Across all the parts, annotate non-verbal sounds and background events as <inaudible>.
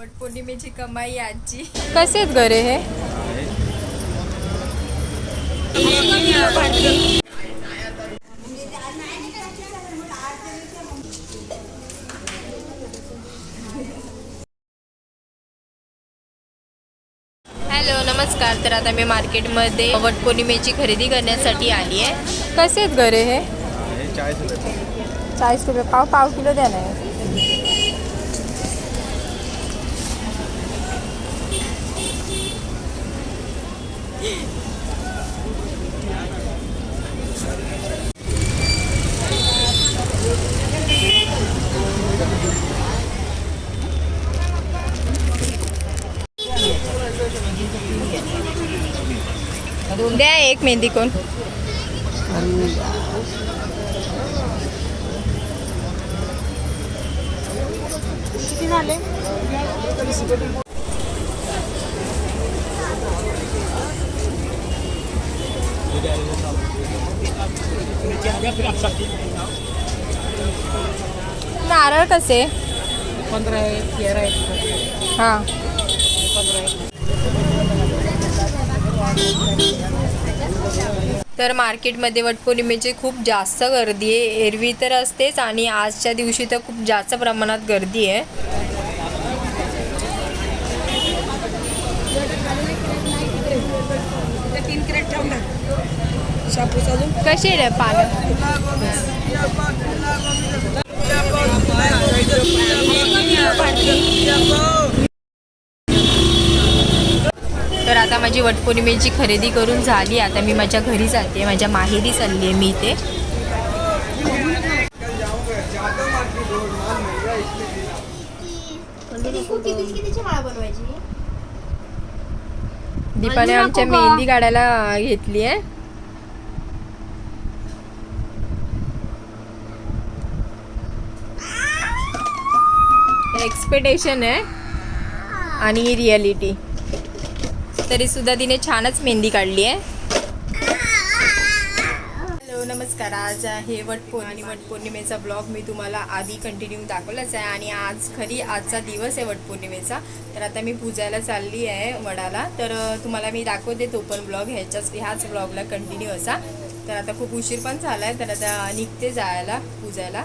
वटपौर्णिमेची कमाई आजची कसे आहेत गरे हे? हॅलो नमस्कार. तर आता मी मार्केटमध्ये वटपौर्णिमेची खरेदी करण्यासाठी आली आहे. कसे आहेत गरे हे चाळीस रुपये. चाळीस रुपये. पाव पाव किलो द्या ना. एक मेहंदी कोण नारळ कसे? पंधरा आहे तेरा आहे हां. तर मार्केटमध्ये वटपौर्णिमेची खूप जास्त गर्दी आहे. एरवी तर असतेच आणि आजच्या दिवशी तर खूप जास्त प्रमाणात गर्दी आहे. कशी रे पानं? तर आता माझी वटपौर्णिमेची खरेदी करून झाली. आता मी माझ्या घरी जाते. माझ्या माहेरी चालली आहे मी इथे. दीपाने आमच्या मेहंदी काढायला घेतली आहे. एक्सपेक्टेशन आहे आणि रियालिटी तरी सुद्धा तिने छानच मेहंदी काढली आहे. हॅलो नमस्कार. आज आहे वटपौर्णिमा वटपौर्णिमेचा ब्लॉग मी तुम्हाला आधी कंटिन्यू दाखवलाच आहे आणि आज खरी आजचा दिवस आहे वटपौर्णिमेचा तर आता मी पूजायला चालली आहे वडाला. तर तुम्हाला मी दाखवते तो पण ब्लॉग ह्याच्याच ह्याच ब्लॉगला कंटिन्यू असा. तर आता खूप उशीर पण झाला आहे तर आता निघते जायला पूजायला.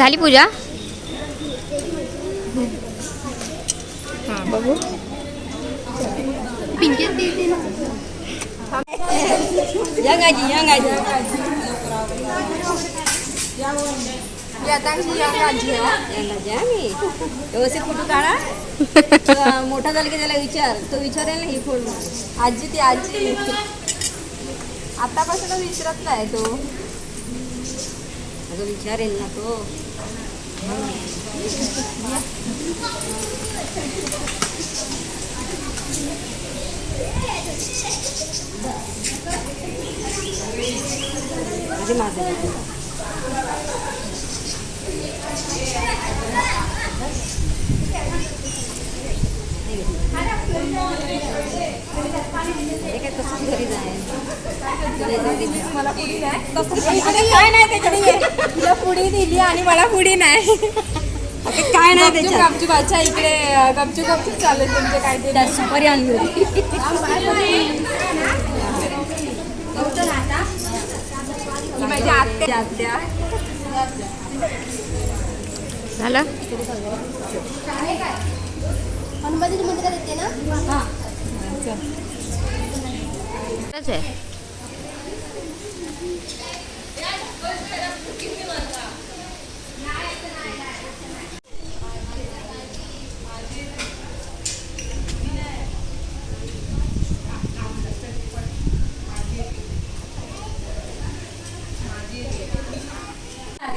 झाली पूजा? बघू. व्यवस्थित फोटो काढा. <laughs> मोठा झाला की त्याला विचार. तो विचारेल ना ही फोन आजी ती आजी. आतापासूनच विचारत नाही तो. अगं विचारेल ना तो. अरे माझं काय तसंच घरी जाय मला पुडी नाही काय नाही तुला पुडी दिली आणि मला पुडी नाही. काय नाही गपचूप अच्छा इकडे गपचूप गपचूप चालू आहे तुमचे काय ते सुपारी आणली होती. ही माझी आत्या. आत्या. झालं? हनुमानजी मंदिरात येते ना? खरंच आहे.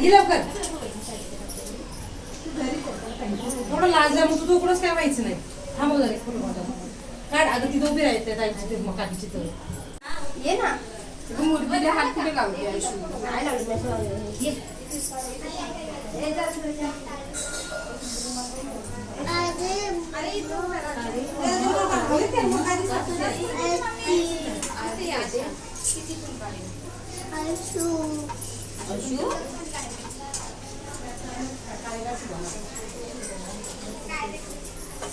लवकर. थोडं लाज मग तुझं उकडंच काय व्हायचं नाही. थांबव जरा एक फोटो काढा. काढ अगं तिथं उभी राहायचं ताईची ते मग काकीची तर ये ना तू मुलगीला हात कुठे लावते आयशू नाही लावली नाही लावली.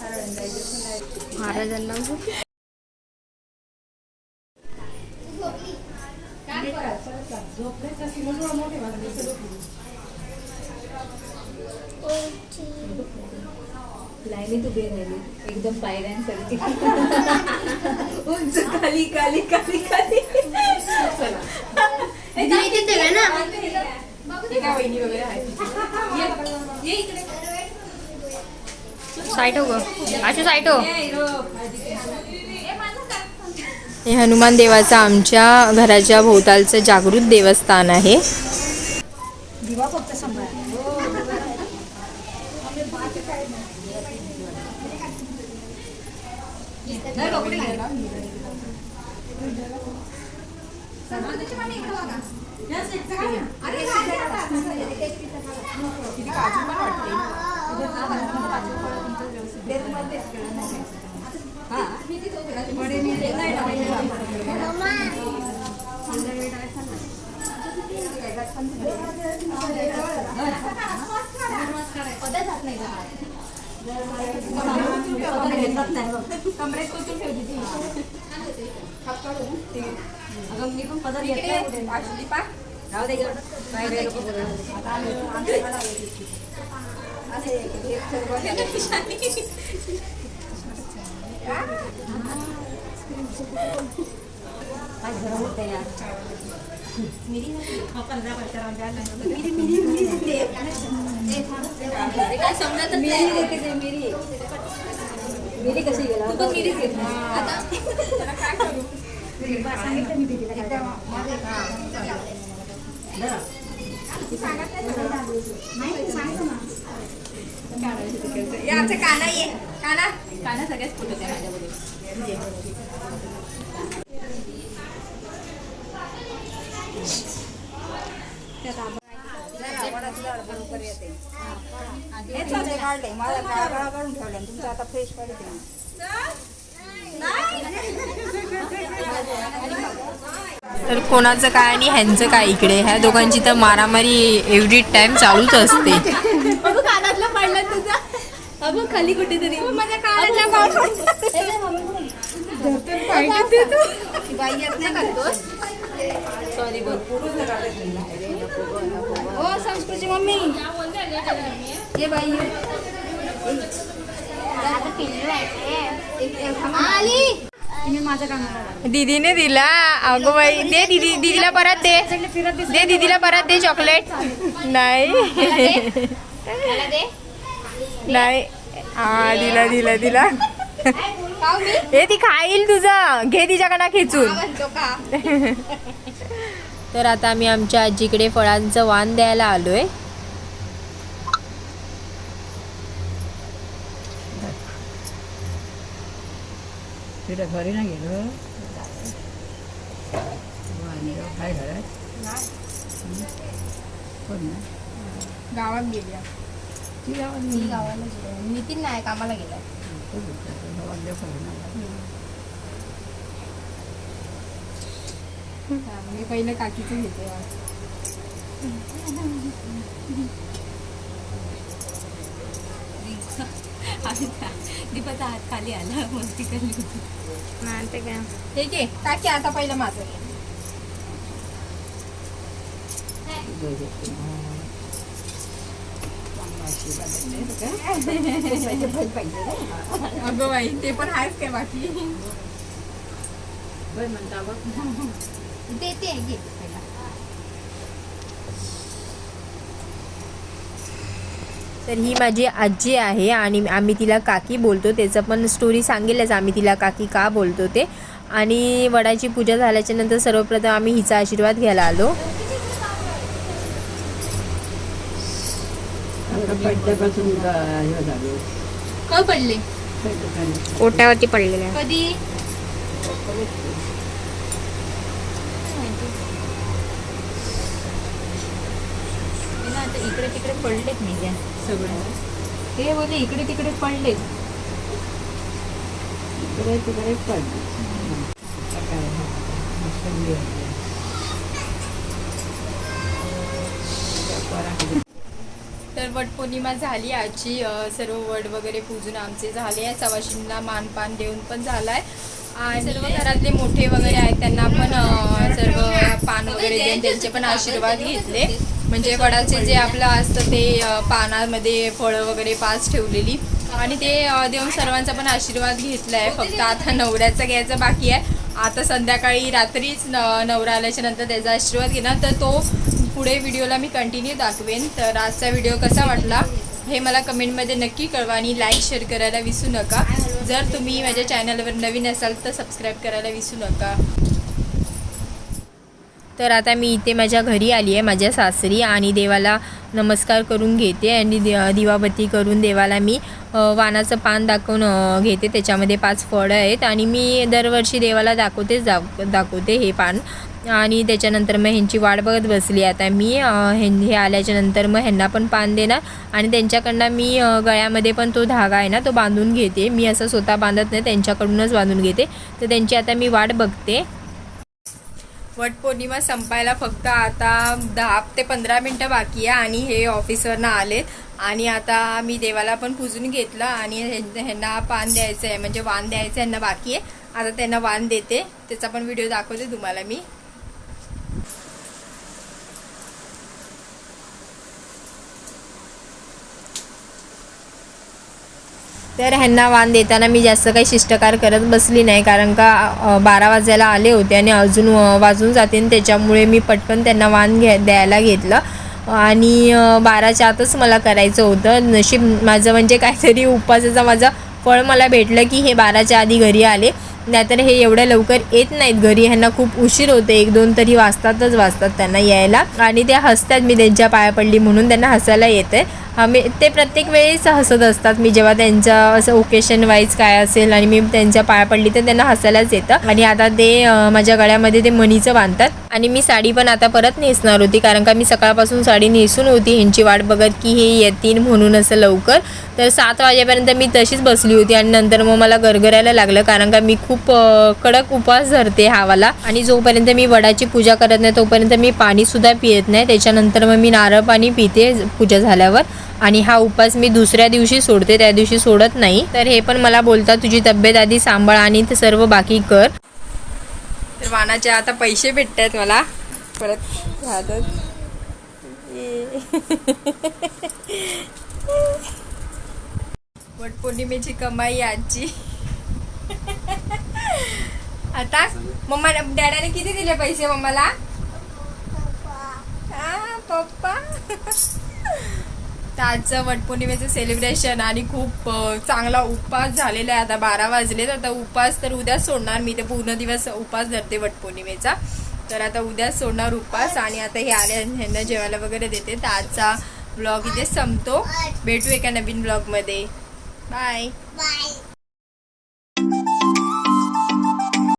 महाराजांना लाईनीत उभी राहिली. एकदम पायऱ्यांसारखी. <laughs> उंच खाली खाली खाली खाली. ठेवा ना. वहिनी वगैरे. <laughs> साईट हो ग आशू साईट हो हे हनुमान देवाचं आमच्या घराच्या भोवतालचं जागृत देवस्थान आहे. दिवा फक्त सांभाळ कमरेत ठेवली ती अगं मी पण पदर घेतला आशू दीपा दे गं. काय काय नको बोलायला. काय गरम होतंय यार. मिरी देते ते, मिरी. मिरी कशी गेला मिरी या आमचा काना ये काना काना सगळ्याच फोटो द्या माझ्याबरोबर तर कोणाचं काय आणि ह्यांचं काय इकडे ह्या दोघांची तर मारामारी एव्हरी टाइम चालूच असते अगं कानातला पडला तुझा अगं खाली कुठेतरी माझ्या कानातला सॉरी बोल ओ संस्कृती मम्मी ये बाई आली दीदीने दिला. अगो बाई दे दीदी दीदीला परत दे. दे दीदीला परत दे चॉकलेट नाही. मला दे. नाही. हा दिला दिला दिला. हे ती खाईल तुझं. घे तिच्याकडनं खेचून. <laughs> तर आता आम्ही आमच्या आजीकडे फळांचं वाण द्यायला आलोय. तिथं घरी नाही गेलो आणि काय घरात कोण नाही गावात गेली ती गावात मी गावाला गेलो नितीन नाही कामाला गेलाय मी पहिलं काकीचं घेते दीपाचा हात खाली आला मस्ती करली होती. ते काय ठीक आहे काकी आता पहिलं माझं. अगं बाई ते पण आहेच काय बाकी? देते घे. तर ही माझी आजी आहे आणि आम्ही तिला काकी बोलतो. त्याचं पण स्टोरी सांगेलच आम्ही तिला काकी का बोलतो ते. आणि वडाची पूजा झाल्याच्यानंतर सर्वप्रथम आम्ही हिचा आशीर्वाद घ्यायला आलो. पडले? ओट्यावरती पडलेलं आहे कधी इकडे तिकडे पडलेत मी त्या सगळं. ते बोलले इकडे तिकडे पडलेत. इकडे तिकडे पडली आहे. तर वटपौर्णिमा झाली आजची सर्व वड वगैरे पूजून आमचे झाले आहे सवाशींना मानपान देऊन पण झालाय. आणि सर्व घरातले मोठे वगैरे आहेत त्यांना पण सर्व पान वगैरे देऊन त्यांचे पण आशीर्वाद घेतले. म्हणजे वडाचे जे आपलं असतं ते पानामध्ये फळं वगैरे पाच ठेवलेली. आणि ते देऊन सर्वांचा पण आशीर्वाद घेतला आहे फक्त आता नवऱ्याचा घ्यायचा बाकी आहे. आता संध्याकाळी रात्रीच न नवरा आल्याच्यानंतर त्याचा आशीर्वाद घेणार. तर तो पुढे व्हिडिओला मी कंटिन्यू दाखवेन. तर आजचा व्हिडिओ कसा वाटला हे मला कमेंटमध्ये नक्की कळवा आणि लाईक शेअर करायला विसरू नका. जर तुम्ही माझ्या चॅनलवर नवीन असाल तर सबस्क्राईब करायला विसरू नका. तर आता मी इथे माझ्या घरी आली आहे माझ्या सासरी आणि देवाला नमस्कार करून घेते आणि दि दिवाबत्ती करून देवाला मी वानाचं वाणाचं पान दाखवून घेते. त्याच्यामध्ये पाच फळं आहेत आणि मी दरवर्षी देवाला दाखवतेच दाख दाखवते हे पान. आणि त्याच्यानंतर मग ह्यांची वाट बघत बसली. आता मी हें हे आल्याच्यानंतर मग ह्यांना पण पान देणार आणि त्यांच्याकडनं मी गळ्यामध्ये पण तो धागा आहे ना तो बांधून घेते. मी असं स्वतः बांधत नाही त्यांच्याकडूनच बांधून घेते. तर त्यांची आता मी वाट बघते. वटपौर्णिमा संपायला फक्त आता दहा ते पंधरा मिनटं बाकी आहे आणि हे ऑफिसवरनं आलेत. आणि आता मी देवाला पण पुजून घेतलं आणि ह्यां- ह्यांना पान द्यायचं आहे म्हणजे वान द्यायचं आहे ह्यांना बाकी आहे. आता त्यांना वान देते. त्याचा पण व्हिडिओ दाखवते तुम्हाला मी. तर ह्यांना वाण देताना मी जास्त काही शिष्टकार करत बसली नाही कारण का बारा वाजायला आले होते आणि अजून वाजून जाते आणि त्याच्यामुळे मी पटकन त्यांना वाण घ्या द्यायला घेतलं. आणि बाराच्या आतच मला करायचं होतं. नशीब माझं म्हणजे काहीतरी उपासाचा माझं फळ मला भेटलं की हे बाराच्या आधी घरी आले. नाहीतर हे एवढ्या लवकर येत नाहीत घरी. ह्यांना खूप उशीर होते. एक दोन तरी वाजतातच वाजतात त्यांना यायला. आणि ते हसतात. मी त्यांच्या पाया पडली म्हणून त्यांना हसायला येते आम्ही ते प्रत्येक वेळेस हसत असतात. मी जेव्हा त्यांचं असं ओकेशन वाईज काय असेल आणि मी त्यांच्या पाया पडली तर त्यांना हसायलाच येतं. आणि आता ते माझ्या गळ्यामध्ये ते मणीचं बांधतात. आणि मी साडी पण आता परत नेसणार होती. कारण का मी सकाळपासून साडी नेसून होती. ह्यांची वाट बघत की हे येतील म्हणून असं लवकर. तर सात वाजेपर्यंत मी तशीच बसली होती. आणि नंतर मग मला गरगरायला लागलं. कारण का मी खूप कडक उपवास धरते हावाला. आणि जोपर्यंत मी वडाची पूजा करत नाही तोपर्यंत मी पाणीसुद्धा पियत नाही. त्याच्यानंतर मग मी नारळ पाणी पिते पूजा झाल्यावर. आणि हा उपास मी दुसऱ्या दिवशी सोडते त्या दिवशी सोडत नाही. तर हे पण मला बोलतात तुझी तब्येत आधी सांभाळ आणि ते सर्व बाकी कर. तर वानाचे आता पैसे भेटत आहेत मला. परत वटपौर्णिमेची कमाई आजची. आता मम्मा डॅडाने किती दिले पैसे मम्माला? पप्पा. तर आजचं वटपौर्णिमेचं सेलिब्रेशन आणि खूप चांगला उपवास झालेला आहे. आता बारा वाजले तर आता उपवास तर उद्याच सोडणार. मी ते पूर्ण दिवस उपवास धरते वटपौर्णिमेचा. तर आता उद्याच सोडणार उपवास आणि आता हे आले ह्यांना जेवायला वगैरे देते. तर आजचा ब्लॉग इथे संपतो. भेटू एका नवीन ब्लॉगमध्ये. बाय. बाय.